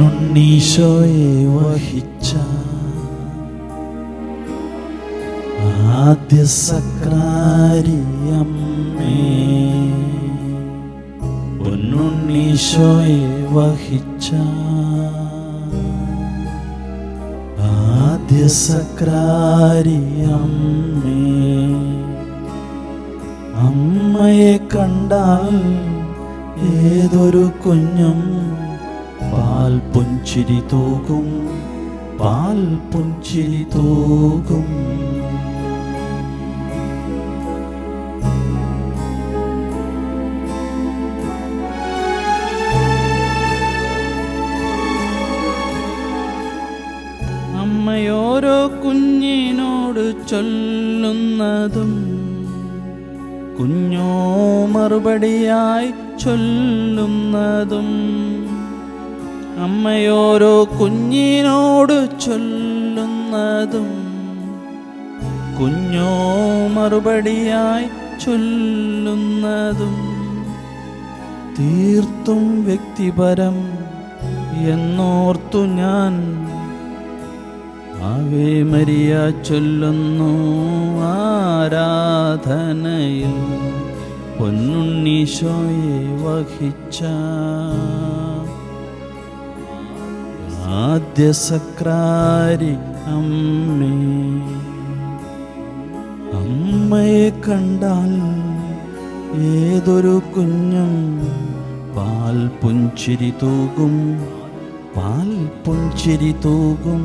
പൊന്നുണ്ണീശോയെ വഹിച്ച ആദ്യ സക്രാരിയമ്മേ പൊന്നുണ്ണീശോയെ വഹിച്ച ആദ്യ സക്രാരിയമ്മേ അമ്മയെ കണ്ടാൽ ഏതൊരു കുഞ്ഞും പാൽ പൊഞ്ചിരി തൂകും പാൽ പൊഞ്ചിരി തൂകും. അമ്മയോരോ കുഞ്ഞിനോട് ചൊല്ലുന്നതും കുഞ്ഞോ മറുപടിയായി ചൊല്ലുന്നതും അമ്മയോരോ കുഞ്ഞിനോട് ചൊല്ലുന്നതും കുഞ്ഞോ മറുപടിയായി ചൊല്ലുന്നതും തീർത്തും വ്യക്തിപരം എന്നോർത്തു ഞാൻ. ആവേ മരിയ ചൊല്ലുന്നു ആരാധനയിൽ പൊന്നുണ്ണീശോയെ വഹിച്ച ആദ്യ സക്രാരി അമ്മേ. അമ്മയെ കണ്ടാൽ ഏതൊരു കുഞ്ഞും പാൽ പുഞ്ചിരി തൂകും പാൽ പുഞ്ചിരി തൂകും.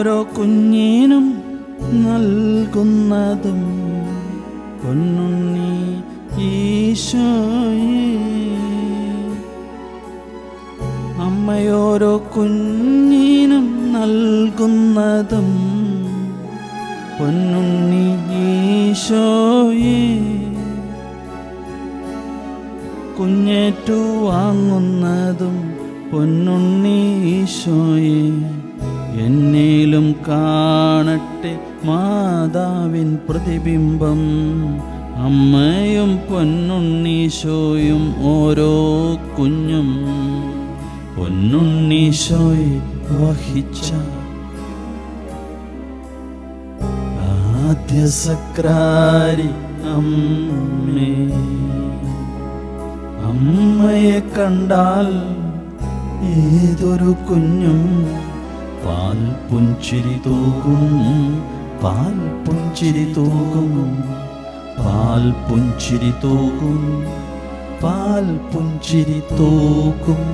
അമ്മയോരോ കുഞ്ഞിനും നൽകുന്നതും പൊന്നുണ്ണി ഈശോയേ. അമ്മയോരോ കുഞ്ഞിനും നൽകുന്നതും പൊന്നുണ്ണി ഈശോയേ. കുഞ്ഞേറ്റു വാങ്ങുന്നതും പൊന്നുണ്ണി ഈശോയെ. എന്നേലും കാണട്ടെ മാതാവിൻ പ്രതിബിംബം. അമ്മയും പൊന്നുണ്ണീശോയും ഓരോ കുഞ്ഞും. പൊന്നുണ്ണീശോയെ വഹിച്ച ആദ്യ സക്രാരി അമ്മേ. അമ്മയെ കണ്ടാൽ ഏതൊരു കുഞ്ഞും പാൽ പുഞ്ചിരി തൂകും പാൽ പുഞ്ചിരി തൂകും പാൽ പുഞ്ചിരി തൂകും പാൽ പുഞ്ചിരി തൂകും.